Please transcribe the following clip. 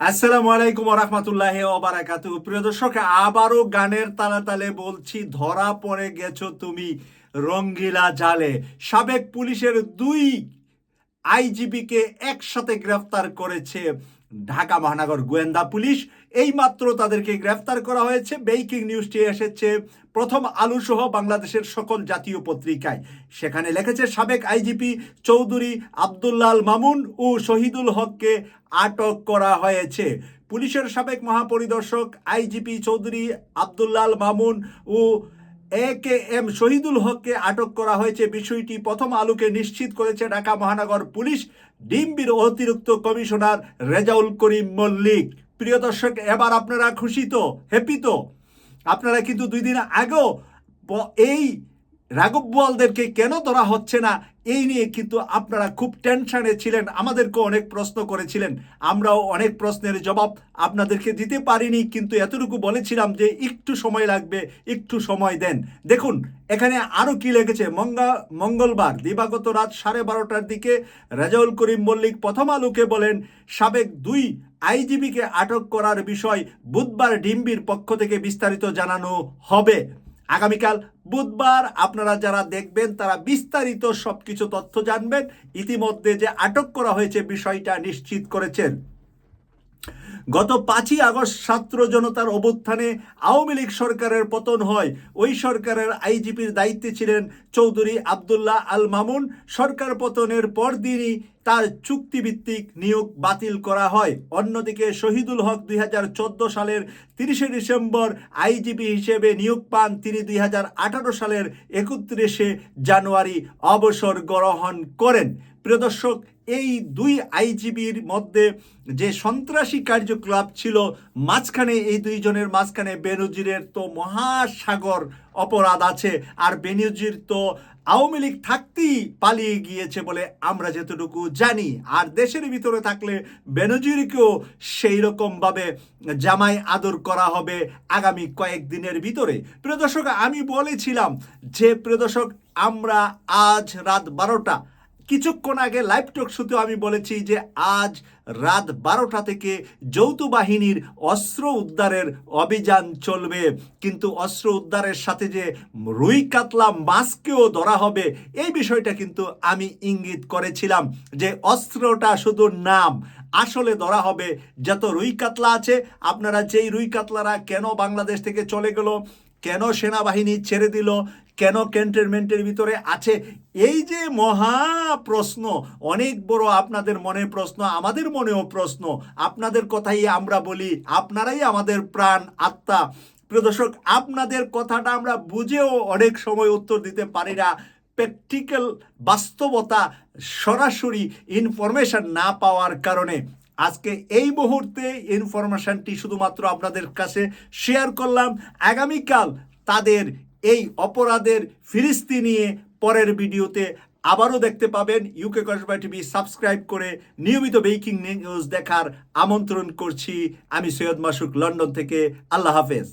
আসসালামু আলাইকুম রহমতুল্লাহ ওবারাকাত প্রিয় দর্শক, আবারও গানের তালে তালে বলছি, ধরা পড়ে গেছো তুমি রঙ্গিলা জালে। সাবেক পুলিশের দুই আইজিপিকে একসাথে গ্রেফতার করেছে ঢাকা মহানগর গোয়েন্দা পুলিশ। এইমাত্র তাদেরকে গ্রেফতার করা হয়েছে। বেইকিং নিউজটি এসেছে প্রথম আলু সহ বাংলাদেশের সকল জাতীয় পত্রিকায়। সেখানে লিখেছে, সাবেক আইজিপি চৌধুরী আবদুল্লাল মামুন ও শহীদুল হককে আটক করা হয়েছে। পুলিশের সাবেক মহাপরিদর্শক আইজিপি চৌধুরী আবদুল্লাল মামুন ও এ কে এম শহীদুল হককে আটক করা হয়েছে। বিষয়টি প্রথম আলোকে নিশ্চিত করেছে ঢাকা মহানগর পুলিশ। ডিম্বির অতিরিক্ত কমিশনার রেজাউল করিম মল্লিক। প্রিয় দর্শক, এবার আপনারা খুশি তো? হ্যাপি তো? আপনারা কিন্তু দুই দিন আগেও এই রাঘব বোয়ালদেরকে কেন ধরা হচ্ছে না? এই নিয়ে কিন্তু আপনারা খুব টেনশনে ছিলেন। আমাদেরকে অনেক প্রশ্ন করেছিলেন। আমরাও অনেক প্রশ্নের জবাব আপনাদেরকে দিতে পারিনি, কিন্তু এতটুকু বলেছিলাম যে একটু সময় লাগবে, একটু সময় দেন। দেখুন, এখানে আরও কি লেগেছে? মঙ্গা, মঙ্গলবার দিবাগত রাত সাড়ে বারোটার দিকে রেজাউল করিম মল্লিক প্রথম আলোকে বলেন, সাবেক দুই আইজিবিকে আটক করার বিষয় বুধবার ডিম্বির পক্ষ থেকে বিস্তারিত জানানো হবে। আগামীকাল বুধবার আপনারা যারা দেখবেন, তারা বিস্তারিত সবকিছু তথ্য জানবেন। ইতিমধ্যে যে আটক করা হয়েছে বিষয়টা নিশ্চিত করেছেন। গত পাঁচই আগস্ট ছাত্র জনতার অভ্যুত্থানে আওয়ামী লীগ সরকারের পতন হয়। ওই সরকারের আইজিপির দায়িত্বে ছিলেন চৌধুরী আবদুল্লাহ আল মামুন। সরকার পতনের পরদিনই তার চুক্তিভিত্তিক নিয়োগ বাতিল করা হয়। অন্যদিকে শহীদুল হক দুই হাজার চোদ্দ সালের তিরিশে ডিসেম্বর আইজিপি হিসেবে নিয়োগ পান। তিনি দুই হাজার আঠারো সালের একত্রিশে জানুয়ারি অবসর গ্রহণ করেন। প্রিয় দর্শক এই দুই আইজিবির মধ্যে যে সন্ত্রাসী কার্যকলাপ ছিল, মাঝখানে এই দুইজনের মাঝখানে বেনজিরের তো মহাসাগর অপরাধ আছে, আর বেনজির তো আওয়ামী লীগ থাকতেই পালিয়ে গিয়েছে বলে আমরা যেতটুকু জানি। আর দেশের ভিতরে থাকলে বেনজিরকেও সেই রকমভাবে জামাই আদর করা হবে আগামী কয়েকদিনের ভিতরে। প্রিয় দর্শক, আমি বলেছিলাম যে, প্রিয় দর্শক, আমরা আজ রাত বারোটা কিছুক্ষণ আগে লাইভ টক শুতে আমি বলেছি যে আজ রাত বারোটা থেকে যৌথ বাহিনীর অস্ত্র উদ্ধারের অভিযান চলবে। কিন্তু অস্ত্র উদ্ধারের সাথে যে রুই কাতলা মাছকেও ধরা হবে, এই বিষয়টা কিন্তু আমি ইঙ্গিত করেছিলাম যে অস্ত্রটা শুধু নাম, আসলে ধরা হবে যত রুই কাতলা আছে। আপনারা যেই রুই কাতলারা কেন বাংলাদেশ থেকে চলে গেল, কেন সেনাবাহিনী ছেড়ে দিল কেন ক্যান্টনমেন্টের ভিতরে আছে? এই যে মহা প্রশ্ন, অনেক বড় আপনাদের মনে প্রশ্ন, আমাদের মনেও প্রশ্ন। আপনাদের কথাই আমরা বলি, আপনারাই আমাদের প্রাণ আত্মা। প্রিয় দর্শক, আপনাদের কথাটা আমরা বুঝেও অনেক সময় উত্তর দিতে পারি না। প্র্যাকটিক্যাল বাস্তবতা সরাসরি ইনফরমেশন না পাওয়ার কারণে। আজকে এই মুহূর্তে ইনফরমেশনটি শুধুমাত্র আপনাদের কাছে শেয়ার করলাম। আগামীকাল তাদের এই অপরাধের ফিরিস্তি নিয়ে পরের ভিডিওতে আবারও দেখতে পাবেন ইউকে কসবা টিভি সাবস্ক্রাইব করে নিয়মিত বেকিং নিউজ দেখার আমন্ত্রণ করছি। আমি সৈয়দ মাসুক লন্ডন থেকে। আল্লাহ হাফেজ।